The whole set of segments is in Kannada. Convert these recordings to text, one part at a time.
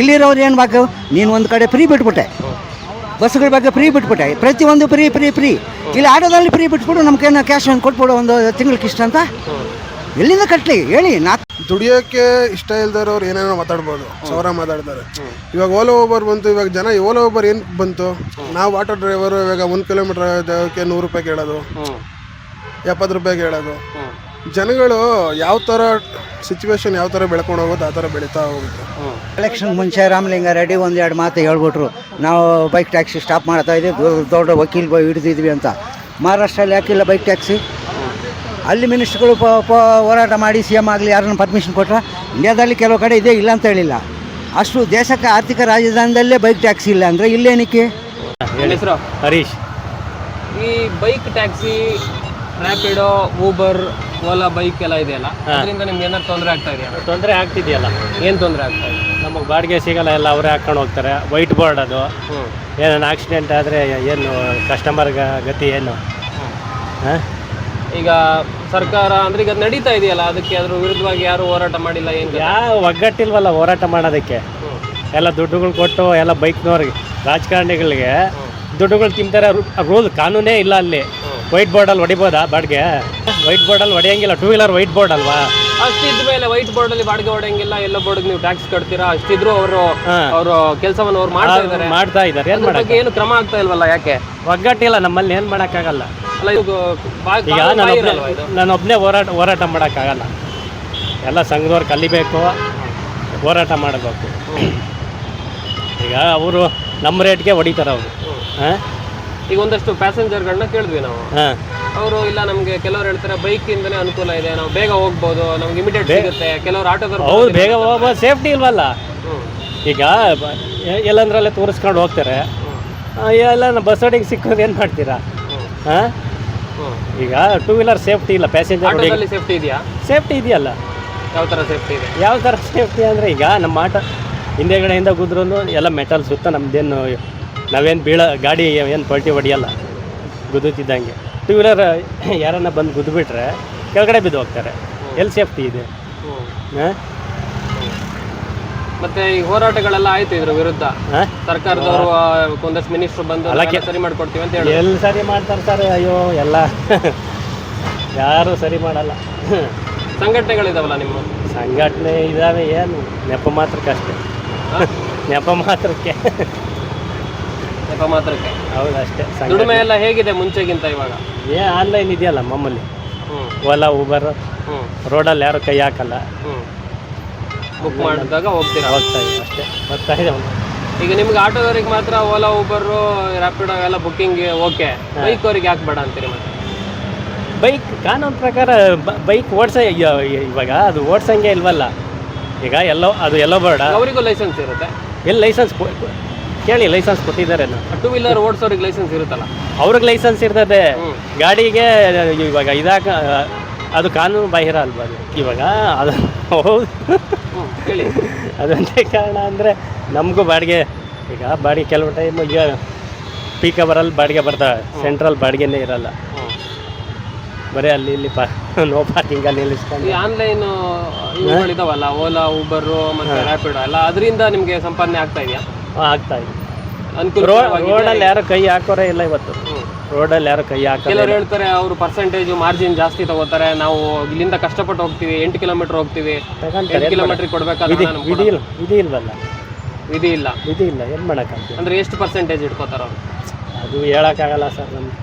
ಇಲ್ಲಿರೋರು ಏನು ಬಾಕು? ನೀನು ಒಂದು ಕಡೆ ಫ್ರೀ ಬಿಟ್ಬಿಟ್ಟೆ. ಬಸ್ಗಳ ಬಗ್ಗೆ ಫ್ರೀ ಬಿಟ್ಬಿಟ್ಟೆ. ಪ್ರತಿಯೊಂದು ಫ್ರೀ ಫ್ರೀ ಫ್ರೀ ಇಲ್ಲಿ ಆಟೋದಲ್ಲಿ ಫ್ರೀ ಬಿಟ್ಬಿಡು ನಮ್ಗೇನು ಕ್ಯಾಶ್ ಒಂದು ಕೊಟ್ಬಿಡು ಒಂದು ತಿಂಗ್ಳಿಗೆ ಇಷ್ಟ ಅಂತ. ಎಲ್ಲಿಂದ ಕಟ್ಟಲಿ ಹೇಳಿ ನಾ ದುಡಿಯೋಕ್ಕೆ ಇಷ್ಟ ಇಲ್ದವ್ರು ಏನೇನೋ ಮಾತಾಡ್ಬೋದು. ಸಾವಿರ ಮಾತಾಡ್ತಾರೆ. ಇವಾಗ ಓಲೋ ಓಬರ್ ಬಂತು ಇವಾಗ ಜನ ಓಲೋ ಓಬರ್ ಏನು ಬಂತು? ನಾವು ಆಟೋ ಡ್ರೈವರು ಇವಾಗ ಒಂದು ಕಿಲೋಮೀಟರ್ ಜಾಗಕ್ಕೆ ನೂರು ರೂಪಾಯಿ ಕೇಳೋದು. ಎಪ್ಪತ್ತು ರೂಪಾಯಿ ಕೇಳೋದು. ಜನಗಳು ಯಾವ ಥರ ಸಿಚುವೇಶನ್ ಯಾವ ಥರ ಬೆಳ್ಕೊಂಡು ಹೋಗುತ್ತೆ ಆ ಥರ ಬೆಳೀತಾ ಹೋಗುತ್ತೆ. ಎಲೆಕ್ಷನ್ ಮುಂಚೆ ರಾಮಲಿಂಗ ರೆಡ್ಡಿ ಒಂದು ಎರಡು ಮಾತು ಹೇಳ್ಬಿಟ್ರು. ನಾವು ಬೈಕ್ ಟ್ಯಾಕ್ಸಿ ಸ್ಟಾಪ್ ಮಾಡ್ತಾ ಇದ್ದೀವಿ ದೊಡ್ಡ ದೊಡ್ಡ ವಕೀಲ್ ಬೈ ಹಿಡಿದಿದ್ವಿ ಅಂತ. ಮಹಾರಾಷ್ಟ್ರಲ್ಲಿ ಯಾಕಿಲ್ಲ ಬೈಕ್ ಟ್ಯಾಕ್ಸಿ ಅಲ್ಲಿ ಮಿನಿಸ್ಟ್ರುಗಳು ಪ ಪ ಹೋರಾಟ ಮಾಡಿ ಸಿ ಎಂ ಆಗಲಿ ಯಾರನ್ನ ಪರ್ಮಿಷನ್ ಕೊಟ್ರ? ಇಂಡಿಯಾದಲ್ಲಿ ಕೆಲವು ಕಡೆ ಇದೆ ಇಲ್ಲ ಅಂತ ಹೇಳಿಲ್ಲ. ಅಷ್ಟು ದೇಶಕ್ಕೆ ಆರ್ಥಿಕ ರಾಜಧಾನದಲ್ಲೇ ಬೈಕ್ ಟ್ಯಾಕ್ಸಿ ಇಲ್ಲ ಅಂದರೆ ಇಲ್ಲೇನಕ್ಕೆ? ಹರೀಶ್. ಈ bike taxi Rapido Uber Ola bike ಎಲ್ಲ ಇದೆಯಲ್ಲ? ಅದರಿಂದ ನಿಮ್ಗೆ ಏನಾದ್ರು ತೊಂದರೆ ಆಗ್ತಾ ಇದೆಯಾ? ತೊಂದರೆ ಆಗ್ತಿದೆಯಲ್ಲ. ಏನು ತೊಂದರೆ ಆಗ್ತಾ ಇದೆ? ನಮಗೆ ಬಾಡಿಗೆ ಸಿಗಲ್ಲ ಎಲ್ಲ ಅವರೇ ಹಾಕ್ಕೊಂಡು ಹೋಗ್ತಾರೆ. ವೈಟ್ ಬೋರ್ಡ್ ಅದು. ಏನೇನು ಆಕ್ಸಿಡೆಂಟ್ ಆದರೆ ಏನು ಕಸ್ಟಮರ್ಗೆ ಗತಿ ಏನು? ಹಾಂ? ಈಗ ಸರ್ಕಾರ ಅಂದ್ರೆ ಈಗ ನಡೀತಾ ಇದೆಯಲ್ಲ ಅದಕ್ಕೆ ಅದ್ರ ವಿರುದ್ಧವಾಗಿ ಯಾರು ಹೋರಾಟ ಮಾಡಿಲ್ಲ ಏನು ಯಾವ ಒಗ್ಗಟ್ಟಿಲ್ವಲ್ಲ ಹೋರಾಟ ಮಾಡೋದಕ್ಕೆ? ಎಲ್ಲ ದುಡ್ಡುಗಳು ಕೊಟ್ಟು ಎಲ್ಲ ಬೈಕ್ನವ್ರಿಗೆ ರಾಜಕಾರಣಿಗಳಿಗೆ ದುಡ್ಡುಗಳು ತಿಂತಾರೆ. ರೂಲ್ ಕಾನೂನೇ ಇಲ್ಲ ಅಲ್ಲಿ. ವೈಟ್ ಬೋರ್ಡಲ್ಲಿ ಹೊಡಿಬೋದಾ ಬಾಡಿಗೆ? ವೈಟ್ ಬೋರ್ಡಲ್ಲಿ ಹೊಡೆಯಂಗಿಲ್ಲ ಟೂ ವೀಲರ್ ವೈಟ್ ಬೋರ್ಡ್ ಅಲ್ವಾ? ಅಷ್ಟಿದ್ಮೇಲೆ ವೈಟ್ ಬೋರ್ಡ್ ಅಲ್ಲಿ ಬಾಡಿಗೆ ಹೊಡೆಯಂಗಿಲ್ಲ ಎಲ್ಲ ಬೋರ್ಡ್ ನೀವು ಟ್ಯಾಕ್ಸ್ ಕಟ್ತೀರಾ? ಅಷ್ಟಿದ್ರು ಅವರು. ಅವರು ಕೆಲಸವನ್ನು ಅವ್ರು ಮಾಡ್ತಾ ಇದ್ದಾರೆ ಮಾಡ್ತಾ ಇದ್ದಾರೆ ಏನು ಕ್ರಮ ಆಗ್ತಾ ಇಲ್ವಲ್ಲ ಯಾಕೆ? ಒಗ್ಗಟ್ಟಿಲ್ಲ ನಮ್ಮಲ್ಲಿ ಏನು ಮಾಡಕ್ಕಾಗಲ್ಲ. ಅಲ್ಲ ಇದು ಈಗ ನಾನು ಒಬ್ಬನೇ ಹೋರಾಟ ಹೋರಾಟ ಮಾಡೋಕ್ಕಾಗಲ್ಲ. ಎಲ್ಲ ಸಂಘದವ್ರು ಕಲಿಬೇಕು ಹೋರಾಟ ಮಾಡಬೇಕು. ಈಗ ಅವರು ನಮ್ಮ ರೇಟ್ಗೆ ಹೊಡಿತಾರೆ ಅವರು. ಹಾಂ? ಈಗ ಒಂದಷ್ಟು ಪ್ಯಾಸೆಂಜರ್ಗಳನ್ನ ಕೇಳಿದ್ವಿ ನಾವು. ಅವರು ಇಲ್ಲ ನಮಗೆ ಕೆಲವರು ಹೇಳ್ತಾರೆ ಬೈಕ್ ಇಂದನೇ ಅನುಕೂಲ ಇದೆ ನಾವು ಬೇಗ ಹೋಗ್ಬೋದು ನಮ್ಗೆ ಇಮಿಡಿಯೇಟ್ ಸಿಗುತ್ತೆ ಕೆಲವರು ಆಟೋದವ್ರು ಹೌದು ಬೇಗ ಹೋಗ್ಬೋದು ಸೇಫ್ಟಿ ಇಲ್ವಲ್ಲ? ಈಗ ಎಲ್ಲಂದ್ರಲ್ಲೇ ತೋರಿಸ್ಕೊಂಡು ಹೋಗ್ತಾರೆ. ಎಲ್ಲ ಬಸ್ ಅಡಿಗೆ ಸಿಕ್ಕೋದು ಏನು ಮಾಡ್ತೀರಾ? ಹಾಂ? ಈಗ ಟೂ ವೀಲರ್ ಸೇಫ್ಟಿ ಇಲ್ಲ ಪ್ಯಾಸೆಂಜರ್ ಸೇಫ್ಟಿ ಇದೆಯಾ? ಸೇಫ್ಟಿ ಇದೆಯಲ್ಲ. ಯಾವ ಥರ ಸೇಫ್ಟಿ ಇದೆ? ಯಾವ ಥರ ಸೇಫ್ಟಿ ಅಂದರೆ ಈಗ ನಮ್ಮ ಆಟ ಹಿಂದೆಗಡೆಯಿಂದ ಗುದ್ರೂ ಎಲ್ಲ ಮೆಟಲ್ ಸುತ್ತ ನಮ್ದೇನು ನಾವೇನು ಬೀಳ ಗಾಡಿ ಏನು ಪಲ್ಟಿ ಹೊಡಿಯಲ್ಲ ಗುದ್ದುತ್ತಿದ್ದಂಗೆ. ಟೂ ವೀಲರ್ ಯಾರನ್ನ ಬಂದು ಗುದ್ದುಬಿಟ್ರೆ ಕೆಳಗಡೆ ಬಿದ್ದು ಹೋಗ್ತಾರೆ. ಎಲ್ಲಿ ಸೇಫ್ಟಿ ಇದೆ. ಹಾಂ? ಮತ್ತೆ ಈ ಹೋರಾಟಗಳೆಲ್ಲ ಆಯ್ತು ಇದ್ರ ವಿರುದ್ಧ? ಹಾಂ? ಸರ್ಕಾರದವರು ಒಂದಷ್ಟು ಮಿನಿಸ್ಟರ್ ಬಂದು ಸರಿ ಮಾಡ್ಕೊಡ್ತೀವಿ ಅಂತ ಹೇಳಿ ಎಲ್ಲಿ ಸರಿ ಮಾಡ್ತಾರೆ ಸರ್? ಅಯ್ಯೋ ಎಲ್ಲ. ಯಾರು ಸರಿ ಮಾಡಲ್ಲ. ಸಂಘಟನೆಗಳಿದಾವಲ್ಲ ನಿಮ್ಮ? ಸಂಘಟನೆ ಇದಾವೆ ಏನು? ನೆಪ ಮಾತ್ರಕ್ಕೆ ಅಷ್ಟೇ ನೆಪ ಮಾತ್ರಕ್ಕೆ. ನೆಪ ಮಾತ್ರಕ್ಕೆ. ಹೌದು ಅಷ್ಟೇ. ದುಡಿಮೆ ಎಲ್ಲ ಹೇಗಿದೆ ಮುಂಚೆಗಿಂತ ಇವಾಗ? ಏ ಆನ್ಲೈನ್ ಇದೆಯಲ್ಲ ಹ್ಮ್. ಓಲಾ ಊಬರ್ ರೋಡಲ್ಲಿ ಯಾರು ಕೈ ಹಾಕಲ್ಲ? ಬುಕ್ ಮಾಡಿದಾಗ ಹೋಗ್ತೀರಾ? ಹೋಗ್ತಾ ಇದೆ ಅಷ್ಟೇ. ಬರ್ತಾ ಇದೆ. ಈಗ ನಿಮ್ಗೆ ಆಟೋದವ್ರಿಗೆ ಮಾತ್ರ ಓಲಾ ಊಬರು ರ್ಯಾಪಿಡೋ ಎಲ್ಲ ಬುಕ್ಕಿಂಗ್ ಓಕೆ ಬೈಕ್ ಅವ್ರಿಗೆ ಯಾಕೆ ಬೇಡ ಅಂತೀರಿ ಮತ್ತೆ ಬೈಕ್ ಕಾನೂನು ಪ್ರಕಾರ ಬೈಕ್ ಓಡಿಸ ಇವಾಗ ಅದು ಓಡಿಸಂಗೆ ಇಲ್ವಲ್ಲ? ಈಗ ಎಲ್ಲೋ ಅದು ಎಲ್ಲೋ ಬೇಡ. ಅವರಿಗೂ ಲೈಸೆನ್ಸ್ ಇರುತ್ತೆ. ಎಲ್ಲಿ ಲೈಸೆನ್ಸ್ ಕೇಳಿ ಲೈಸೆನ್ಸ್ ಕೊಟ್ಟಿದ್ದಾರೆ ಟೂ ವೀಲರ್ ಓಡಿಸೋರಿಗೆ ಲೈಸೆನ್ಸ್ ಇರುತ್ತಲ್ಲ? ಅವ್ರಿಗೆ ಲೈಸೆನ್ಸ್ ಇರ್ತದೆ. ಗಾಡಿಗೆ ಇವಾಗ ಇದಾಗ ಅದು ಕಾನೂನು ಬಾಹಿರ ಅಲ್ವಾ ಅದು? ಇವಾಗ ಅದು ಹೌದು. ಕೇಳಿ ಹೇಳಿ. ಅದೊಂದೇ ಕಾರಣ ಅಂದರೆ ನಮಗೂ ಬಾಡಿಗೆ ಈಗ ಬಾಡಿಗೆ ಕೆಲವು ಟೈಮ್ ಈಗ ಪೀಕ್ ಅವರಲ್ಲಿ ಬಾಡಿಗೆ ಬರ್ತಾವೆ ಸೆಂಟ್ರಲ್ ಬಾಡಿಗೆನೇ ಇರಲ್ಲ. ಬರೀ ಅಲ್ಲಿ ಇಲ್ಲಿ ಪಾ ನೋ ಪಾರ್ಕಿಂಗಲ್ಲಿ ನಿಲ್ಲಿಸ್ಕೊಂಡು. ಈ ಆನ್ಲೈನ್ ಇದಾವಲ್ಲ ಓಲಾ ಊಬರು ಮತ್ತೆ ರ್ಯಾಪಿಡೋ ಎಲ್ಲ ಅದರಿಂದ ನಿಮಗೆ ಸಂಪಾದನೆ ಆಗ್ತಾ ಇದೆಯಾ? ಆಗ್ತಾ ಇದೆ. ರೋಡಲ್ಲಿ ಯಾರು ಕೈ ಹಾಕೋರೇ ಇಲ್ಲ ಇವತ್ತು. ರೋಡಲ್ಲಿ ಯಾರು ಕೈ ಹಾಕಲ್ಲ ಕೆಲವರು ಹೇಳ್ತಾರೆ ಅವರು ಪರ್ಸೆಂಟೇಜ್ ಮಾರ್ಜಿನ್ ಜಾಸ್ತಿ ತಗೋತಾರೆ. ನಾವು ಇಲ್ಲಿಂದ ಕಷ್ಟಪಟ್ಟು ಹೋಗ್ತೀವಿ ಎಂಟು ಕಿಲೋಮೀಟರ್ ಹೋಗ್ತೀವಿ. ಎಂಟು ಕಿಲೋಮೀಟರ್ ಕೊಡ್ಬೇಕಾದ್ರೆ ವಿಧಿ ಇಲ್ಲ ವಿಧಿ ಇಲ್ವಲ್ಲ ವಿಧಿ ಇಲ್ಲ. ವಿಧಿ ಇಲ್ಲ ಏನು ಮಾಡೋಕ್ಕಾಗ್ತದೆ? ಅಂದ್ರೆ ಎಷ್ಟು ಪರ್ಸೆಂಟೇಜ್ ಇಟ್ಕೋತಾರ ಅವರು? ಅದು ಹೇಳೋಕ್ಕಾಗಲ್ಲ ಸರ್ ನಮ್ಗೆ.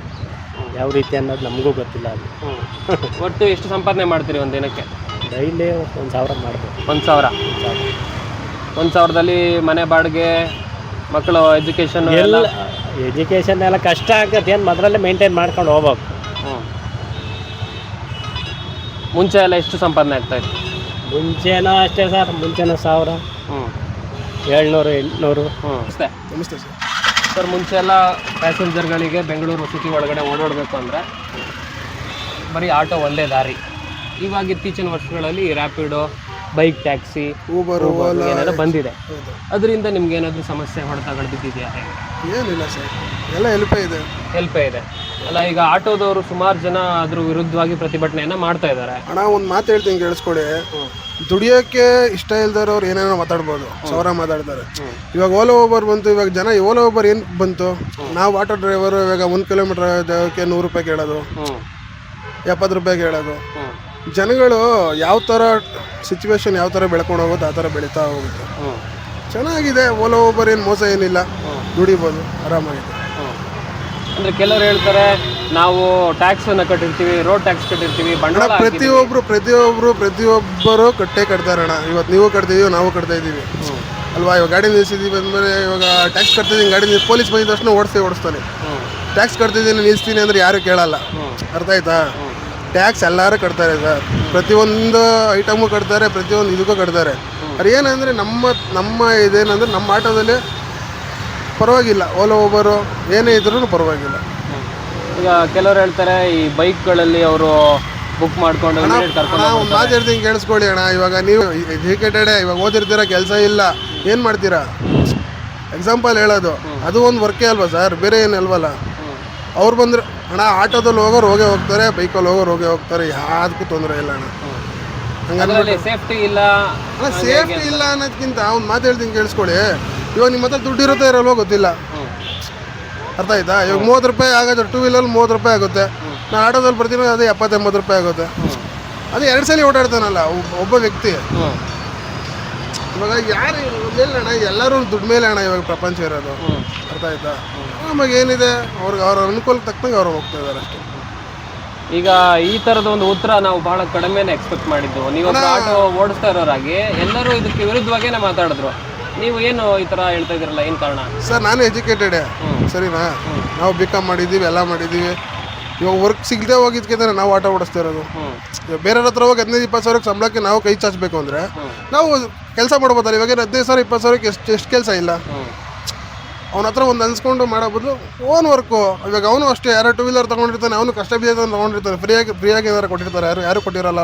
ಯಾವ ರೀತಿ ಅನ್ನೋದು ನಮಗೂ ಗೊತ್ತಿಲ್ಲ ಅದು. ಒಟ್ಟು ಎಷ್ಟು ಸಂಪಾದನೆ ಮಾಡ್ತೀರಿ ಒಂದು ದಿನಕ್ಕೆ ಡೈಲಿ ಒಂದು ಸಾವಿರ ಮಾಡ್ಬೋದು. ಒಂದು ಸಾವಿರ. ಒಂದ್ ಸಾವಿರ. ಒಂದು ಸಾವಿರದಲ್ಲಿ ಮನೆ ಬಾಡಿಗೆ ಮಕ್ಕಳು ಎಜುಕೇಶನ್ ಎಲ್ಲ. ಎಜುಕೇಷನ್ ಎಲ್ಲ ಕಷ್ಟ ಆಗ್ತದೆ ಏನು ಮೊದಲಲ್ಲೇ ಮೇಂಟೈನ್ ಮಾಡ್ಕೊಂಡು ಹೋಗ್ಬೇಕು. ಮುಂಚೆ ಎಲ್ಲ ಎಷ್ಟು ಸಂಪಾದನೆ ಆಗ್ತಾ ಇತ್ತು? ಮುಂಚೆನೋ ಅಷ್ಟೇ ಸರ್. ಮುಂಚೆನೋ ಸಾವಿರ. ಹ್ಞೂ ಏಳ್ನೂರು ಎಂಟುನೂರು. ಹ್ಞೂ ಅಷ್ಟೇ ನಮಸ್ತೆ ಸರ್. ಸರ್ ಮುಂಚೆ ಎಲ್ಲ ಪ್ಯಾಸೆಂಜರ್ಗಳಿಗೆ ಬೆಂಗಳೂರು ಸಿಟಿ ಒಳಗಡೆ ಓಡಾಡಬೇಕು ಅಂದರೆ ಬರೀ ಆಟೋ ಒಂದೇ ದಾರಿ. ಇವಾಗ ಇತ್ತೀಚಿನ ವರ್ಷಗಳಲ್ಲಿ ರ್ಯಾಪಿಡೋ ಬೈಕ್ ಟ್ಯಾಕ್ಸಿ ಊಬರ್ ಏನಾದ್ರು ಬಂದಿದೆ. ಅದರಿಂದ ನಿಮ್ಗೆ ಏನಾದರೂ ಸಮಸ್ಯೆ ಹೊಡೆತಗಳು ಬಿದ್ದಿದೆಯಾ ಏನಿಲ್ಲ ಸರ್. ಎಲ್ಲ ಹೆಲ್ಪೇ ಇದೆ. ಹೆಲ್ಪೇ ಇದೆ. ಅಲ್ಲ ಈಗ ಆಟೋದವರು ಸುಮಾರು ಜನ ಅದ್ರ ವಿರುದ್ಧವಾಗಿ ಪ್ರತಿಭಟನೆಯನ್ನ ಮಾಡ್ತಾ ಇದ್ದಾರೆ ಅಣ್ಣ ಒಂದು ಮಾತು ಹೇಳ್ತೀನಿ ಕೇಳಿಸ್ಕೊಳ್ಳಿ ದುಡಿಯೋಕ್ಕೆ ಇಷ್ಟ ಇಲ್ದವ್ರು ಏನೇನೋ ಮಾತಾಡ್ಬೋದು. ಸಾವಿರ ಮಾತಾಡ್ತಾರೆ. ಇವಾಗ ಓಲೋ ಓಬರ್ ಬಂತು ಇವಾಗ ಜನ ಓಲೋ ಓಬರ್ ಏನು ಬಂತು? ನಾವು ಆಟೋ ಡ್ರೈವರು ಇವಾಗ ಒಂದು ಕಿಲೋಮೀಟರ್ ಜಾಗಕ್ಕೆ ನೂರು ರೂಪಾಯಿ ಕೇಳೋದು. ಎಪ್ಪತ್ತು ರೂಪಾಯಿ ಕೇಳೋದು. ಜನಗಳು ಯಾವ ಥರ ಸಿಚುವೇಶನ್ ಯಾವ ಥರ ಬೆಳ್ಕೊಂಡು ಹೋಗುತ್ತೆ ಆ ಥರ ಬೆಳೀತಾ ಹೋಗುತ್ತೆ. ಚೆನ್ನಾಗಿದೆ ಓಲೋ ಓಬರ್ ಏನು ಮೋಸ ಏನಿಲ್ಲ. ದುಡಿಬೋದು ಆರಾಮಾಗಿದೆ. ಅಂದರೆ ಅಂದ್ರೆ ಕೆಲವರು ಹೇಳ್ತಾರೆ ನಾವು ಟ್ಯಾಕ್ಸ್ ಅನ್ನ ಕಟ್ಟಿರ್ತೀವಿ ರೋಡ್ ಟ್ಯಾಕ್ಸ್ ಕಟ್ಟಿರ್ತೀವಿ ಅಣ್ಣ ಪ್ರತಿಯೊಬ್ಬರು ಪ್ರತಿಯೊಬ್ರು ಪ್ರತಿಯೊಬ್ರು ಪ್ರತಿಯೊಬ್ಬರು ಕಟ್ಟೆ ಕಟ್ತಾರೆ ಅಣ್ಣ ಇವತ್ತು ನೀವು ಕಟ್ತಿದೀವಿ ನಾವು ಕಟ್ತಾ ಇದ್ದೀವಿ. ಅಲ್ವಾ ಇವಾಗ ಗಾಡಿ ನಿಲ್ಸಿದೀವಿ ಅಂದಮೇಲೆ ಇವಾಗ ಟ್ಯಾಕ್ಸ್ ಕಟ್ತಿದ್ದೀನಿ ಗಾಡಿ ನಿಲ್ಸಿ ಪೊಲೀಸ್ ಬಂದಿದ ತಕ್ಷಣ ಓಡಿಸ್ತೀವಿ ಓಡಿಸ್ತಾನೆ. ಹ್ಮ್. ಟ್ಯಾಕ್ಸ್ ಕಟ್ತಿದ್ದೀನಿ ನಿಲ್ಸ್ತೀನಿ ಅಂದ್ರೆ ಯಾರು ಕೇಳಲ್ಲ. ಅರ್ಥ ಆಯ್ತಾ? ಟ್ಯಾಕ್ಸ್ ಎಲ್ಲರೂ ಕಟ್ತಾರೆ ಸರ್. ಪ್ರತಿಯೊಂದು ಐಟಮು ಕಟ್ತಾರೆ ಪ್ರತಿಯೊಂದು ಇದಕ್ಕೂ ಕಟ್ತಾರೆ. ಅದು ಏನಂದರೆ ನಮ್ಮ ನಮ್ಮ ಇದೇನಂದ್ರೆ ನಮ್ಮ ಆಟೋದಲ್ಲಿ ಪರವಾಗಿಲ್ಲ. ಓಲೋ ಓಬರು ಏನೇ ಇದ್ರೂ ಪರವಾಗಿಲ್ಲ. ಈಗ ಕೆಲವರು ಹೇಳ್ತಾರೆ ಈ ಬೈಕ್ಗಳಲ್ಲಿ ಅವರು ಬುಕ್ ಮಾಡ್ಕೊಂಡು ಒಂದು ಮಾತು ಇರ್ತೀನಿ ಕೇಳಿಸ್ಕೊಳ್ಳಿ ಅಣ್ಣ. ಇವಾಗ ನೀವು ಎಜುಕೇಟೆಡೇ ಇವಾಗ ಓದಿರ್ತೀರ ಕೆಲಸ ಇಲ್ಲ. ಏನು ಮಾಡ್ತೀರಾ? ಎಕ್ಸಾಂಪಲ್ ಹೇಳೋದು. ಅದು ಒಂದು ವರ್ಕೇ ಅಲ್ವಾ ಸರ್? ಬೇರೆ ಏನು ಅಲ್ವಲ್ಲ? ಅವ್ರು ಬಂದ್ರೆ ಅಣ್ಣ ಆಟೋದಲ್ಲಿ ಹೋಗೋರು ಹೋಗೇ ಹೋಗ್ತಾರೆ ಬೈಕಲ್ಲಿ ಹೋಗೋರು ಹೋಗೇ ಹೋಗ್ತಾರೆ ಯಾವುದಕ್ಕೂ ತೊಂದರೆ ಇಲ್ಲ ಅಣ್ಣ. ಹಂಗಂದ್ರೆ ಸೇಫ್ಟಿ ಇಲ್ಲ. ಅಣ್ಣ ಸೇಫ್ಟಿ ಇಲ್ಲ ಅನ್ನೋದಕ್ಕಿಂತ ಅವ್ನು ಮಾತು ಹೇಳ್ತೀನಿ ಕೇಳಿಸ್ಕೊಳ್ಳಿ. ಇವಾಗ ನಿಮ್ಮ ಹತ್ರ ದುಡ್ಡು ಇರುತ್ತೆ ಇರಲ್ವೋ ಗೊತ್ತಿಲ್ಲ. ಅರ್ಥ ಆಯ್ತಾ? ಇವಾಗ ಮೂವತ್ತು ರೂಪಾಯಿ ಆಗೋದು ಟೂ ವೀಲಲ್ಲಿ ಮೂವತ್ತು ರೂಪಾಯಿ ಆಗುತ್ತೆ. ನಾನು ಆಟೋದಲ್ಲಿ ಬರ್ತೀನಿ ಅದೇ ಎಪ್ಪತ್ತೆಂಬತ್ತು ರೂಪಾಯಿ ಆಗುತ್ತೆ. ಅದು ಎರಡು ಸಲ ಓಡಾಡ್ತಾನಲ್ಲ ಒಬ್ಬ- ಒಬ್ಬ ವ್ಯಕ್ತಿ ಇವಾಗ ಯಾರು ಇಲ್ಲ ಅಣ್ಣ ಎಲ್ಲರೂ ದುಡ್ಡು ಮೇಲೆ ಅಣ್ಣ ಇವಾಗ ಪ್ರಪಂಚ ಇರೋದು. ಅರ್ಥ ಆಯ್ತಾ? ಆಮೇಲೆ ಏನಿದೆ? ಅವ್ರಿಗೆ ಅವ್ರ ಅನುಕೂಲಕ್ಕೆ ತಕ್ಕಂಗೆ ಅವ್ರು ಹೋಗ್ತಾ ಇದ್ದಾರೆ ಅಷ್ಟೇ. ಈಗ ಈ ತರದ ಒಂದು ಉತ್ತರ ನಾವು ಬಹಳ ಕಡಿಮೆನೆ ಎಕ್ಸ್ಪೆಕ್ಟ್ ಮಾಡಿದ್ದು. ನೀವು ಆಟೋ ಓಡಿಸ್ತಾ ಇರೋರಾಗಿ ಎಲ್ಲರೂ ಇದಕ್ಕೆ ವಿರುದ್ಧವಾಗೇನೆ ಮಾತಾಡಿದ್ರು. ನೀವು ಏನು ಈ ತರ ಹೇಳ್ತಾ ಇದ್ರಲ್ಲ ಏನ್ ಕಾರಣ? ಸರ್ ನಾನು ಎಜುಕೇಟೆಡ್ ಸರಿನಾ? ನಾವು ಬಿ ಕಾಮ್ ಮಾಡಿದ್ದೀವಿ ಎಲ್ಲ ಮಾಡಿದ್ದೀವಿ. ಇವಾಗ ವರ್ಕ್ ಸಿಗದೆ ಹೋಗಿದ್ಕೆ ನಾವು ಆಟ ಓಡಿಸ್ತಾ ಇರೋದು. ಬೇರೆಯವ್ರ ಹತ್ರ ಹೋಗಿ ಹದಿನೈದು ಇಪ್ಪತ್ತು ಸಾವಿರಕ್ಕೆ ಸಂಬಳಕ್ಕೆ ನಾವು ಕೈ ಚಾಚಬೇಕು ಅಂದರೆ ನಾವು ಕೆಲಸ ಮಾಡ್ಬೋದಲ್ಲ ಇವಾಗ ಹದಿನೈದು ಸಾವಿರ ಇಪ್ಪತ್ತು ಸಾವಿರಕ್ಕೆ ಎಷ್ಟು ಎಷ್ಟು ಕೆಲಸ ಇಲ್ಲ. ಅವನ ಹತ್ರ ಒಂದು ಅನ್ಸ್ಕೊಂಡು ಮಾಡೋ ಬದಲು ಓನ್ ವರ್ಕು ಇವಾಗ ಅವನು ಅಷ್ಟೇ ಯಾರೋ ಟೂ ವೀಲರ್ ತೊಗೊಂಡಿರ್ತಾನೆ ಅವನು ಕಷ್ಟ ಬಿದ್ದ ತೊಗೊಂಡಿರ್ತಾನೆ ಫ್ರೀಯಾಗಿ ಫ್ರೀಯಾಗಿ ಏನಾರು ಕೊಟ್ಟಿರ್ತಾರೆ ಯಾರು ಯಾರು ಕೊಟ್ಟಿರಲ್ಲ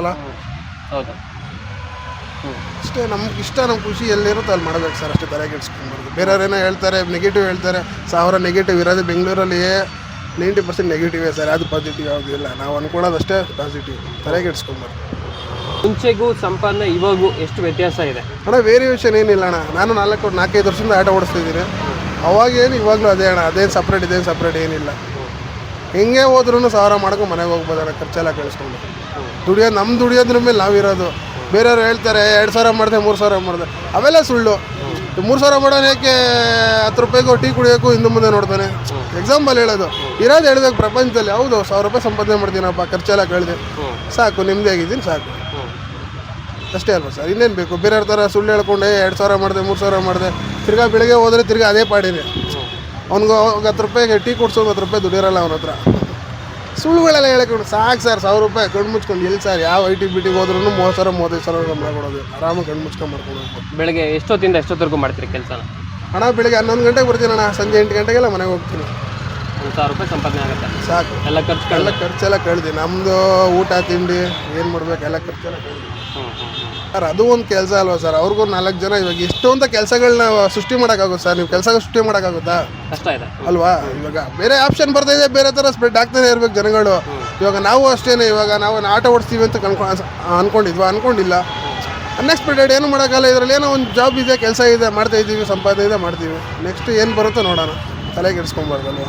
ಅಷ್ಟೇ ನಮ್ಗೆ ಇಷ್ಟ ನಮ್ಮ ಖುಷಿ ಎಲ್ಲಿರುತ್ತೆ ಅಲ್ಲಿ ಮಾಡ್ಬೇಕು ಸರ್ ಅಷ್ಟೇ ತಲೆ ಬೇರೆಯವ್ರು ಬೇರೆಯವ್ರೇನೋ ಹೇಳ್ತಾರೆ ನೆಗೆಟಿವ್ ಹೇಳ್ತಾರೆ. ಸಾವಿರ ನೆಗೆಟಿವ್ ಇರೋದು ಬೆಂಗಳೂರಲ್ಲಿ ನೈಂಟಿ ಪರ್ಸೆಂಟ್ ನೆಗೆಟಿವೇ ಸರ್ ಅದು ಪಾಸಿಟಿವ್ ಯಾವುದಿಲ್ಲ ನಾವು ಅನ್ಕೊಳ್ಳೋದು ಅಷ್ಟೇ ಪಾಸಿಟಿವ್ ಸರಿಯಾಗಿ ಕೆಡಿಸ್ಕೊಂಬಾರ್ದು ಮುಂಚೆಗೂ ಸಂಪನ್ನ ಇವಾಗೂ ಎಷ್ಟು ವ್ಯತ್ಯಾಸ ಇದೆ? ಅಣ್ಣ ವೇರಿಯೇಷನ್ ಏನಿಲ್ಲ ಅಣ್ಣ. ನಾನು ನಾಲ್ಕು ನಾಲ್ಕೈದು ವರ್ಷದಿಂದ ಆಟ ಓಡಿಸ್ತಿದ್ದೀನಿ ಅವಾಗೇನು ಇವಾಗಲೂ ಅದೇ ಅಣ್ಣ. ಅದೇನು ಸಪ್ರೇಟ್ ಇದೇನು ಸಪ್ರೇಟ್ ಏನಿಲ್ಲ. ಹೆಂಗೆ ಹೋದ್ರೂ ಸಾವಿರ ಮಾಡ್ಕೊಂಡು ಮನೆಗೆ ಹೋಗ್ಬೋದಣ್ಣ ಖರ್ಚೆಲ್ಲ ಕಳಿಸ್ಕೊಂಡು. ದುಡಿಯೋದು ನಮ್ಮ ದುಡಿಯೋದ್ರ ಮೇಲೆ ನಾವಿರೋದು. ಬೇರೆಯವ್ರು ಹೇಳ್ತಾರೆ ಎರಡು ಸಾವಿರ ಮಾಡಿದೆ ಮೂರು ಸಾವಿರ ಮಾಡಿದೆ. ಅವೆಲ್ಲ ಸುಳ್ಳು. ಮೂರು ಸಾವಿರ ಮಾಡೋನು ಯಾಕೆ ಹತ್ತು ರೂಪಾಯಿಗೂ ಟೀ ಕುಡಿಯೋಕ್ಕೂ ಹಿಂದೆ ಮುಂದೆ ನೋಡ್ತಾನೆ. ಎಕ್ಸಾಂಪಲ್ ಹೇಳೋದು. ಇರೋದು ಹೇಳ್ಬೇಕು ಪ್ರಪಂಚದಲ್ಲಿ. ಹೌದು, ಸಾವಿರ ರೂಪಾಯಿ ಸಂಪಾದನೆ ಮಾಡ್ತೀನಪ್ಪ, ಖರ್ಚೆಲ್ಲ ಕಳೆದೆ. ಸಾಕು ನಿಮ್ಮದೇ ಆಗಿದ್ದೀನಿ, ಸಾಕು. ಅಷ್ಟೇ ಅಲ್ವಾ ಸರ್? ಇನ್ನೇನು ಬೇಕು? ಬೇರೆಯವ್ರ ಥರ ಸುಳ್ಳು ಹೇಳ್ಕೊಂಡೆ, ಎರಡು ಸಾವಿರ ಮಾಡಿದೆ, ಮೂರು ಸಾವಿರ ಮಾಡಿದೆ. ತಿರ್ಗಾ ಬೆಳಗ್ಗೆ ಹೋದರೆ ತಿರ್ಗಾ ಅದೇ ಪಾಡಿನೇ ಅವ್ನಿಗೆ ಹತ್ತು ರೂಪಾಯಿಗೆ ಟೀ ಕೊಡ್ಸೋದು ಹತ್ತು ರೂಪಾಯಿ ದುಡಿಯೋರಲ್ಲ ಅವನ ಹತ್ರ. ಸುಳ್ಳುಗಳೆಲ್ಲ ಹೇಳ್ಕೊಂಡು ಸಾಕು ಸರ್ ಸಾವಿರ ರೂಪಾಯಿ ಕಣ್ಣು ಮುಚ್ಕೊಂಡು ಎಲ್ಲಿ ಸರ್ ಯಾವ ಐ ಟಿ ಬಿ ಟಿಗೆ ಹೋದ್ರೂ ಮೂವತ್ತು ಸಾವಿರ ಮೂವತ್ತೈದು ಸಾವಿರ ಸಂಬಳ ಕೊಡೋದು ಆರಾಮಾಗಿ ಕಣ್ಣು ಮುಚ್ಕೊಂಡು ಮಾಡ್ಕೊಂಡು ಹೋಗ್ಬೋದು ಬೆಳಗ್ಗೆ ಎಷ್ಟೊತ್ತಿಂದ ಎಷ್ಟೊತ್ತವರೆಗೂ ಮಾಡ್ತೀರಿ ಕೆಲಸ ಹಣ ಬೆಳಿಗ್ಗೆ ಹನ್ನೊಂದು ಗಂಟೆಗೆ ಬರ್ತೀನಿ ಅಣ್ಣ ಸಂಜೆ ಎಂಟು ಗಂಟೆಗೆಲ್ಲ ಮನೆಗೆ ಹೋಗ್ತೀನಿ. ಒಂದು ಸಾವಿರ ರೂಪಾಯಿ ಸಂಪಾದನೆ ಆಗುತ್ತೆ. ಸಾಕು. ಎಲ್ಲ ಖರ್ಚು ಎಲ್ಲ ಖರ್ಚೆಲ್ಲ ಕಳ್ದಿ. ನಮ್ಮದು ಊಟ ತಿಂಡಿ ಏನು ಮಾಡ್ಬೇಕು ಎಲ್ಲ ಖರ್ಚೆಲ್ಲ ಕಳ್ದಿ. ಸರ್ ಅದು ಒಂದು ಕೆಲಸ ಅಲ್ವಾ ಸರ್? ಅವ್ರಿಗೂ ನಾಲ್ಕು ಜನ ಇವಾಗ ಎಷ್ಟು ಅಂತ ಕೆಲಸಗಳನ್ನ ಸೃಷ್ಟಿ ಮಾಡೋಕ್ಕಾಗುತ್ತೆ? ಸರ್ ನೀವು ಕೆಲಸ ಸೃಷ್ಟಿ ಮಾಡೋಕ್ಕಾಗುತ್ತಾ? ಕಷ್ಟ ಇದೆ. ಅಲ್ವಾ? ಇವಾಗ ಬೇರೆ ಆಪ್ಷನ್ ಬರ್ತಾ ಇದೆ ಬೇರೆ ಥರ ಸ್ಪ್ರೆಡ್ ಆಗ್ತಾನೆ ಇರ್ಬೇಕು ಜನಗಳು. ಇವಾಗ ನಾವು ಅಷ್ಟೇನೆ ಇವಾಗ ನಾವು ಆಟೋ ಓಡಿಸ್ತೀವಿ ಅಂತ ಕನ್ಕೊ ಅನ್ಕೊಂಡಿದ್ವಾ? ಅನ್ಕೊಂಡಿಲ್ಲ. ಅನ್ಎಕ್ಸ್ಪೆಕ್ಟೆಡ್ ಏನು ಮಾಡೋಕ್ಕಲ್ಲ ಇದರಲ್ಲಿ ಏನೋ ಒಂದು ಜಾಬ್ ಇದೆ ಕೆಲಸ ಇದೆ ಮಾಡ್ತಾ ಇದ್ದೀವಿ ಸಂಪಾದನೆ ಇದೆ ಮಾಡ್ತೀವಿ. ನೆಕ್ಸ್ಟ್ ಏನು ಬರುತ್ತೋ ನೋಡೋಣ. ತಲೆ ಕೆಡಿಸ್ಕೊಬಾರ್ದಲ್ವ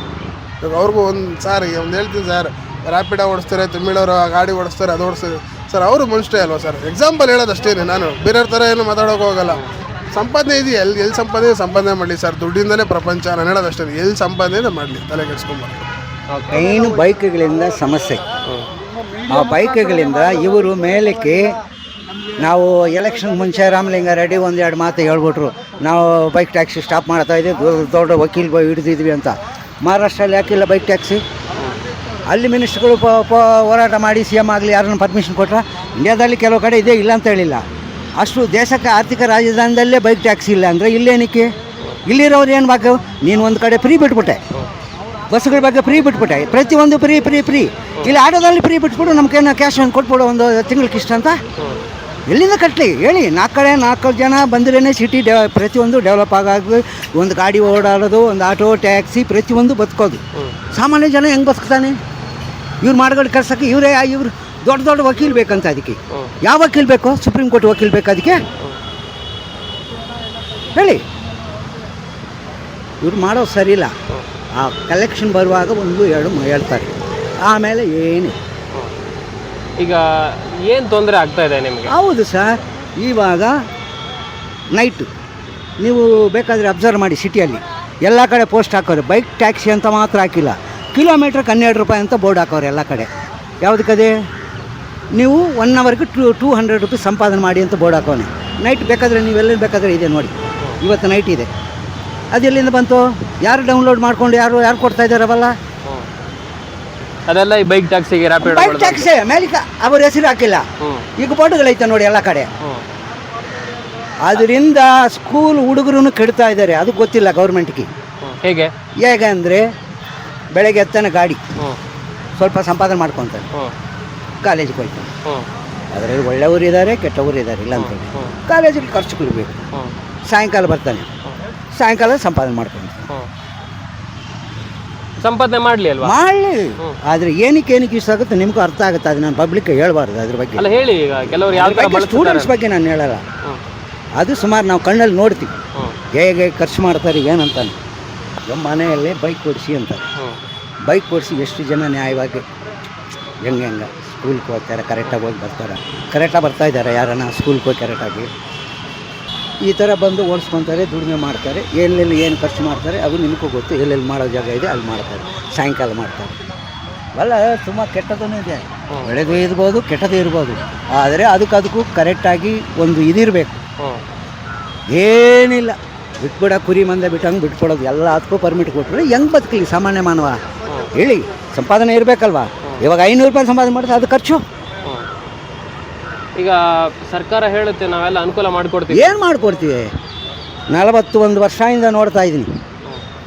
ಇವಾಗ ಅವ್ರಿಗೂ ಒಂದು ಸಾರಿ ಒಂದು ಹೇಳ್ತೀನಿ ಸರ್. ರ್ಯಾಪಿಡ ಓಡಿಸ್ತಾರೆ ತಮಿಳವರು ಗಾಡಿ ಓಡಿಸ್ತಾರೆ ಅದು ಓಡಿಸ್ತಾರೆ. ಸರ್, ಅವರು ಮನುಷ್ಯ ಅಲ್ವಾ ಸರ್? ಎಕ್ಸಾಂಪಲ್ ಹೇಳೋದು ಅಷ್ಟೇ ನಾನು. ಬೇರೆಯವ್ರ ಥರ ಏನು ಮಾತಾಡೋಕೆ ಹೋಗಲ್ಲ. ಸಂಪಾದನೆ ಇದೆಯಾ? ಎಲ್ಲಿ ಎಲ್ಲಿ ಸಂಪಾದನೆ ಸಂಪಾದನೆ ಮಾಡಲಿ ಸರ್. ದುಡ್ಡಿಂದಲೇ ಪ್ರಪಂಚ. ನಾನು ಹೇಳೋದು ಅಷ್ಟೇ ಎಲ್ಲಿ ಸಂಪಾದನೆ ಮಾಡಲಿ. ತಲೆ ಕೆಡಿಸ್ಕೊಂಬಾರ್ದು ಬೈಕ್ಗಳಿಂದ ಸಮಸ್ಯೆ? ಆ ಬೈಕ್ಗಳಿಂದ ಇವರು ಮೇಲಕ್ಕೆ ನಾವು ಎಲೆಕ್ಷನ್ ಮುಂಚೆ ರಾಮಲಿಂಗ ರೆಡ್ಡಿ ಎರಡು ಮಾತು ಹೇಳ್ಬಿಟ್ರು. ನಾವು ಬೈಕ್ ಟ್ಯಾಕ್ಸಿ ಸ್ಟಾಪ್ ಮಾಡ್ತಾ ಇದ್ದೀವಿ. ದೊಡ್ಡ ದೊಡ್ಡ ವಕೀಲ್ ಹಿಡಿದಿದ್ವಿ ಅಂತ. ಮಹಾರಾಷ್ಟ್ರಲ್ಲಿ ಯಾಕಿಲ್ಲ ಬೈಕ್ ಟ್ಯಾಕ್ಸಿ? ಅಲ್ಲಿ ಮಿನಿಸ್ಟ್ರುಗಳು ಹೋರಾಟ ಮಾಡಿ ಸಿ ಎಂ ಆಗಲಿ ಯಾರನ್ನು ಪರ್ಮಿಷನ್ ಕೊಟ್ಟರೆ ಇಂಡಿಯಾದಲ್ಲಿ ಕೆಲವು ಕಡೆ ಇದೆ ಇಲ್ಲ ಅಂತ ಹೇಳಿಲ್ಲ. ಅಷ್ಟು ದೇಶಕ್ಕೆ ಆರ್ಥಿಕ ರಾಜಧಾನದಲ್ಲೇ ಬೈಕ್ ಟ್ಯಾಕ್ಸಿ ಇಲ್ಲ ಅಂದರೆ ಇಲ್ಲೇನಕ್ಕೆ? ಇಲ್ಲಿರೋರು ಏನು ಬೇಕು ನೀನು ಒಂದು ಕಡೆ ಫ್ರೀ ಬಿಟ್ಬಿಟ್ಟೆ. ಬಸ್ಗಳ ಬಗ್ಗೆ ಫ್ರೀ ಬಿಟ್ಬಿಟ್ಟೆ. ಪ್ರತಿಯೊಂದು ಫ್ರೀ ಫ್ರೀ ಫ್ರೀ ಇಲ್ಲಿ ಆಟೋದಲ್ಲಿ ಫ್ರೀ ಬಿಟ್ಬಿಡು ನಮ್ಗೇನು ಕ್ಯಾಶ್ ಒಂದು ಕೊಟ್ಬಿಡು, ಒಂದು ತಿಂಗ್ಳಿಗೆ ಇಷ್ಟ ಅಂತ? ಎಲ್ಲಿಂದ ಕಟ್ಟಲಿ ಹೇಳಿ. ನಾಲ್ಕು ಕಡೆ ನಾಲ್ಕು ಜನ ಬಂದ್ರೇ ಸಿಟಿ ಡೆ ಪ್ರತಿಯೊಂದು ಡೆವಲಪ್ ಆಗೋದು, ಒಂದು ಗಾಡಿ ಓಡಾಡೋದು, ಒಂದು ಆಟೋ ಟ್ಯಾಕ್ಸಿ ಪ್ರತಿಯೊಂದು ಬದುಕೋದು. ಸಾಮಾನ್ಯ ಜನ ಹೆಂಗೆ ಬದುಕ್ತಾನೆ? ಇವ್ರು ಮಾಡ್ಕೊಂಡು ಕಳ್ಸೋಕ್ಕೆ ಇವರೇ ಇವ್ರು ದೊಡ್ಡ ದೊಡ್ಡ ವಕೀಲ್ ಬೇಕಂತ ಅದಕ್ಕೆ. ಯಾವ ವಕೀಲ್ ಬೇಕು ಸುಪ್ರೀಂ ಕೋರ್ಟ್ ವಕೀಲ್ ಬೇಕು ಅದಕ್ಕೆ? ಹೇಳಿ. ಇವ್ರು ಮಾಡೋದು ಸರಿಯಿಲ್ಲ ಆ ಕಲೆಕ್ಷನ್ ಬರುವಾಗ ಒಂದು ಎರಡು ಹೇಳ್ತಾರೆ. ಆಮೇಲೆ ಏನು. ಈಗ ಏನು ತೊಂದರೆ ಆಗ್ತಾ ಇದೆ ನಿಮಗೆ? ಹೌದು ಸರ್. ಇವಾಗ ನೈಟು ನೀವು ಬೇಕಾದರೆ ಅಬ್ಸರ್ವ್ ಮಾಡಿ ಸಿಟಿಯಲ್ಲಿ ಎಲ್ಲ ಕಡೆ ಪೋಸ್ಟ್ ಹಾಕೋರು. ಬೈಕ್ ಟ್ಯಾಕ್ಸಿ ಅಂತ ಮಾತ್ರ ಹಾಕಿಲ್ಲ. ಕಿಲೋಮೀಟ್ರಿಗೆ ಹನ್ನೆರಡು ರೂಪಾಯಿ ಅಂತ ಬೋರ್ಡ್ ಹಾಕೋರು ಎಲ್ಲ ಕಡೆ. ಯಾವುದಕ್ಕದೆ ನೀವು ಒನ್ ಅವರ್ಗೆ ಟೂ ಟೂ ಹಂಡ್ರೆಡ್ ರುಪೀಸ್ ಸಂಪಾದನೆ ಮಾಡಿ ಅಂತ ಬೋರ್ಡ್ ಹಾಕೋನೆ. ನೈಟ್ ಬೇಕಾದರೆ ನೀವೆಲ್ಲ ಬೇಕಾದರೆ ಇದೆ ನೋಡಿ. ಇವತ್ತು ನೈಟ್ ಇದೆ. ಅದು ಎಲ್ಲಿಂದ ಬಂತು? ಯಾರು ಡೌನ್ಲೋಡ್ ಮಾಡ್ಕೊಂಡು ಯಾರು ಯಾರು ಕೊಡ್ತಾ ಇದ್ದಾರವಲ್ಲ ಅದೆಲ್ಲ ಈ ಬೈಕ್ ಟ್ಯಾಕ್ಸಿಗೆ ರ್ಯಾಪಿಡ್ ಬೈಕ್ ಟ್ಯಾಕ್ಸಿ ಮೇಲಿಕ ಅವ್ರ ಹೆಸರು ಹಾಕಿಲ್ಲ. ಈಗ ಬೋರ್ಡ್ಗಳೈತೆ ನೋಡಿ ಎಲ್ಲ ಕಡೆ. ಅದರಿಂದ ಸ್ಕೂಲ್ ಹುಡುಗರು ಕೆಡ್ತಾ ಇದ್ದಾರೆ. ಅದು ಗೊತ್ತಿಲ್ಲ ಗೌರ್ಮೆಂಟ್ಗೆ ಹೇಗೆ? ಹೇಗೆ ಅಂದರೆ ಬೆಳಗ್ಗೆ ಎತ್ತಾನೆ ಗಾಡಿ. ಹ್ಞೂ. ಸ್ವಲ್ಪ ಸಂಪಾದನೆ ಮಾಡ್ಕೊತಾನೆ ಹ್ಞೂ. ಕಾಲೇಜಿಗೆ ಹೋಗ್ತಾನೆ ಹ್ಞೂ. ಅದರಲ್ಲಿ ಒಳ್ಳೆಯವರು ಇದ್ದಾರೆ ಕೆಟ್ಟವರು ಇದ್ದಾರೆ ಇಲ್ಲ ಅಂತ ಹೇಳಿ. ಕಾಲೇಜಿಗೆ ಖರ್ಚು ಕೊಡಬೇಕು. ಸಾಯಂಕಾಲ ಬರ್ತಾನೆ. ಸಾಯಂಕಾಲ ಸಂಪಾದನೆ ಮಾಡ್ಕೊತಾನೆ ಹ್ಞೂ. ಸಂಪಾದನೆ ಮಾಡಲಿ ಅಲ್ವಾ? ಮಾಡಲಿ. ಆದರೆ ಏನಕ್ಕೆ ಏನಕ್ಕೆ ಇಷ್ಟ ಆಗುತ್ತೆ ನಿಮಗೂ ಅರ್ಥ ಆಗುತ್ತೆ. ಅದು ನಾನು ಪಬ್ಲಿಕ್ ಹೇಳಬಾರ್ದು ಅದ್ರ ಬಗ್ಗೆ. ಅಲ್ಲ ಹೇಳಿ ಈಗ ಕೆಲವರು ಯಾವ ಸ್ಟೂಡೆಂಟ್ಸ್ ಬಗ್ಗೆ ನಾನು ಹೇಳಲ್ಲ. ಅದು ಸುಮಾರು ನಾವು ಕಣ್ಣಲ್ಲಿ ನೋಡ್ತೀವಿ. ಹೇಗೆ ಖರ್ಚು ಮಾಡ್ತಾರೆ ಏನಂತಾನೆ. ನಮ್ಮ ಮನೆಯಲ್ಲೇ ಬೈಕ್ ಕೊಡಿಸಿ ಅಂತಾರೆ. ಬೈಕ್ ಓಡಿಸಿ ಎಷ್ಟು ಜನ ನ್ಯಾಯವಾಗಿ ಹೆಂಗೆ ಹೆಂಗೆ ಸ್ಕೂಲ್ಗೆ ಹೋಗ್ತಾರೆ, ಕರೆಕ್ಟಾಗಿ ಹೋಗಿ ಬರ್ತಾರೆ? ಕರೆಕ್ಟಾಗಿ ಬರ್ತಾ ಇದ್ದಾರೆ ಯಾರನ್ನ ಸ್ಕೂಲ್ಗೆ ಹೋಗಿ ಕರೆಕ್ಟಾಗಿ? ಈ ಥರ ಬಂದು ಓಡಿಸ್ಕೊತಾರೆ, ದುಡಿಮೆ ಮಾಡ್ತಾರೆ. ಎಲ್ಲೆಲ್ಲಿ ಏನು ಖರ್ಚು ಮಾಡ್ತಾರೆ ಅದು ನಿಮಗೂ ಗೊತ್ತು. ಎಲ್ಲೆಲ್ಲಿ ಮಾಡೋ ಜಾಗ ಇದೆ, ಅಲ್ಲಿ ಮಾಡ್ತಾರೆ. ಸಾಯಂಕಾಲ ಮಾಡ್ತಾರೆ. ಅಲ್ಲ, ತುಂಬ ಕೆಟ್ಟದೂ ಇದೆ. ಒಳ್ಳೆಯದು ಇರ್ಬೋದು, ಕೆಟ್ಟದ್ದು ಇರ್ಬೋದು. ಆದರೆ ಅದಕ್ಕೆ ಅದಕ್ಕೂ ಕರೆಕ್ಟಾಗಿ ಒಂದು ಇದಿರಬೇಕು. ಏನಿಲ್ಲ. ಬಿಟ್ಬಿಡ, ಕುರಿ ಮಂದೆ ಬಿಟ್ಟಂಗೆ ಬಿಟ್ಕೊಡೋದು ಎಲ್ಲ ಅದಕ್ಕೂ ಪರ್ಮಿಟ್ ಕೊಟ್ಟರೆ ಹೆಂಗೆ ಬದುಕಲಿ ಸಾಮಾನ್ಯ ಮಾನವ? ಹೇಳಿ ಸಂಪಾದನೆ ಇರಬೇಕಲ್ವಾ? ಇವಾಗ ಐನೂರು ರೂಪಾಯಿ ಸಂಪಾದನೆ ಮಾಡಿದ್ರೆ ಅದು ಖರ್ಚು. ಈಗ ಸರ್ಕಾರ ಹೇಳುತ್ತೆ ನಾವೆಲ್ಲ ಅನುಕೂಲ ಮಾಡಿಕೊಡ್ತೀವಿ. ಏನು ಮಾಡಿಕೊಡ್ತೀವಿ? ನಲವತ್ತು ಒಂದು ವರ್ಷದಿಂದ ನೋಡ್ತಾ ಇದ್ದೀನಿ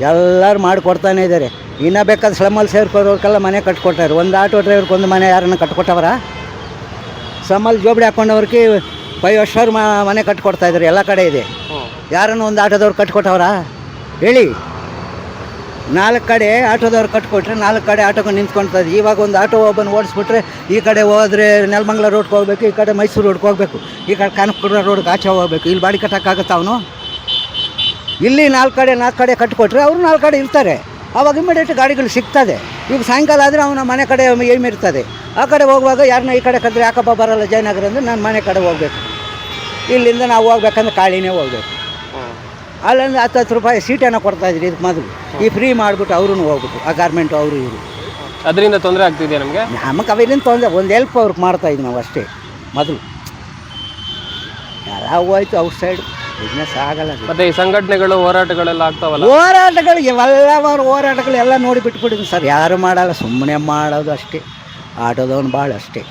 ಎಲ್ಲರೂ ಮಾಡಿಕೊಡ್ತಾನೇ ಇದ್ದಾರೆ. ಇನ್ನೂ ಬೇಕಾದ ಸ್ಲಮ್ಮಲ್ಲಿ ಸೇರ್ಕೊಳ್ಳೋರ್ಕೆಲ್ಲ ಮನೆ ಕಟ್ಕೊಟ್ಟಾರೆ. ಒಂದು ಆಟೋ ಡ್ರೈವರ್ಗೆ ಒಂದು ಮನೆ ಯಾರನ್ನ ಕಟ್ಕೊಟ್ಟವರ? ಸ್ಲಮ್ಮಲ್ಲಿ ಜೋಬಡಿ ಹಾಕ್ಕೊಂಡವ್ರಿಗೆ ಫೈವ್ ವರ್ಷವ್ರು ಮನೆ ಕಟ್ಕೊಡ್ತಾ ಇದ್ದಾರೆ. ಎಲ್ಲ ಕಡೆ ಇದೆ. ಯಾರನ್ನು ಒಂದು ಆಟೋದವ್ರು ಕಟ್ಕೊಟ್ಟವರ? ಹೇಳಿ. ನಾಲ್ಕು ಕಡೆ ಆಟೋದವ್ರು ಕಟ್ಕೊಟ್ರೆ ನಾಲ್ಕು ಕಡೆ ಆಟೋಗೆ ನಿಂತ್ಕೊಳ್ತದೆ ಇವಾಗ ಒಂದು ಆಟೋ ಒಬ್ಬನ ಓಡಿಸ್ಬಿಟ್ರೆ ಈ ಕಡೆ ಹೋದರೆ ನೆಲಮಂಗಲ ರೋಡ್ಗೆ ಹೋಗ್ಬೇಕು, ಈ ಕಡೆ ಮೈಸೂರು ರೋಡ್ಗೆ ಹೋಗ್ಬೇಕು, ಈ ಕಡೆ ಕನಕಪುರ ರೋಡ್ಗೆ ಆಚೆ ಹೋಗ್ಬೇಕು. ಇಲ್ಲಿ ಬಾಡಿ ಕಟ್ಟೋಕ್ಕಾಗತ್ತ ಅವನು? ಇಲ್ಲಿ ನಾಲ್ಕು ಕಡೆ ನಾಲ್ಕು ಕಡೆ ಕಟ್ಕೊಟ್ರೆ ಅವರು ನಾಲ್ಕು ಕಡೆ ಇರ್ತಾರೆ. ಆವಾಗ ಇಮಿಡಿಯೇಟ್ ಗಾಡಿಗಳು ಸಿಗ್ತದೆ. ಈಗ ಸಾಯಂಕಾಲ ಆದರೆ ಅವನ ಮನೆ ಕಡೆ ಏಮ್ ಇರ್ತದೆ. ಆ ಕಡೆ ಹೋಗುವಾಗ ಯಾರನ್ನ ಈ ಕಡೆ ಕದ್ರೆ ಯಾಕಪ್ಪ ಬರಲ್ಲ ಜಯನಗರ ಅಂದರೆ ನಾನು ಮನೆ ಕಡೆ ಹೋಗ್ಬೇಕು. ಇಲ್ಲಿಂದ ನಾವು ಹೋಗ್ಬೇಕಂದ್ರೆ ಕಾಳಿನೇ ಹೋಗ್ಬೇಕು. ಹ್ಞೂ ಅಲ್ಲಂದ್ರೆ ಹತ್ತು ಹತ್ತು ರೂಪಾಯಿ ಸೀಟನ್ನು ಕೊಡ್ತಾ ಇದ್ರಿ ಇದಕ್ಕೆ ಮೊದಲು. ಈ ಫ್ರೀ ಮಾಡಿಬಿಟ್ಟು ಅವ್ರೂ ಹೋಗ್ಬಿಟ್ಟು ಆ ಗಾರ್ಮೆಂಟು ಅವರು ಇವರು. ಅದರಿಂದ ತೊಂದರೆ ಆಗ್ತಿದೆ ನಮಗೆ? ನಮಗೆ ಅವರಿಂದ ತೊಂದರೆ ಒಂದು ಹೆಲ್ಪ್ ಅವ್ರಿಗೆ ಮಾಡ್ತಾ ಇದ್ವಿ ನಾವು ಅಷ್ಟೇ ಮೊದಲು. ಎಲ್ಲ ಹೋಯ್ತು ಔಟ್ ಸೈಡ್ ಬಿಸ್ನೆಸ್ ಆಗಲ್ಲ. ಮತ್ತೆ ಈ ಸಂಘಟನೆಗಳು ಹೋರಾಟಗಳೆಲ್ಲ ಆಗ್ತಾವಲ್ಲ? ಹೋರಾಟಗಳು ಇವೆಲ್ಲವರು ಹೋರಾಟಗಳು ಎಲ್ಲ ನೋಡಿ ಬಿಟ್ಬಿಟ್ಟಿದ್ವಿ ಸರ್. ಯಾರು ಮಾಡಲ್ಲ ಸುಮ್ಮನೆ ಮಾಡೋದು ಅಷ್ಟೇ ಆಟೋದವನು ಭಾಳ ಅಷ್ಟೇ.